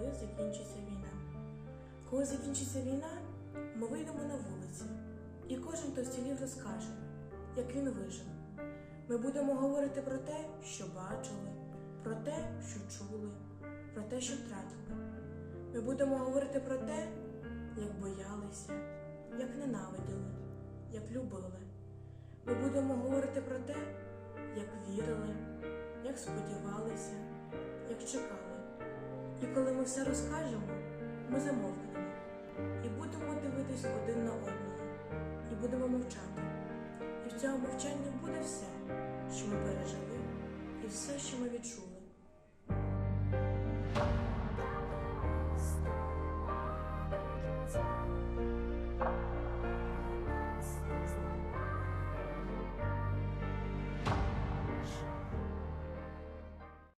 коли закінчиться війна. Коли закінчиться війна, ми вийдемо на вулиці, і кожен, хто вцілів, розкаже, як він вижив. Ми будемо говорити про те, що бачили, про те, що чули, про те, що втратили. Ми будемо говорити про те, як боялися, як ненавиділи, як любили. Ми будемо говорити про те, як вірили, як сподівалися, як чекали. І коли ми все розкажемо, ми замовкнемо і будемо дивитись один на одного, і будемо мовчати. І в цьому мовчанні буде все, що ми пережили, і все, що ми відчули.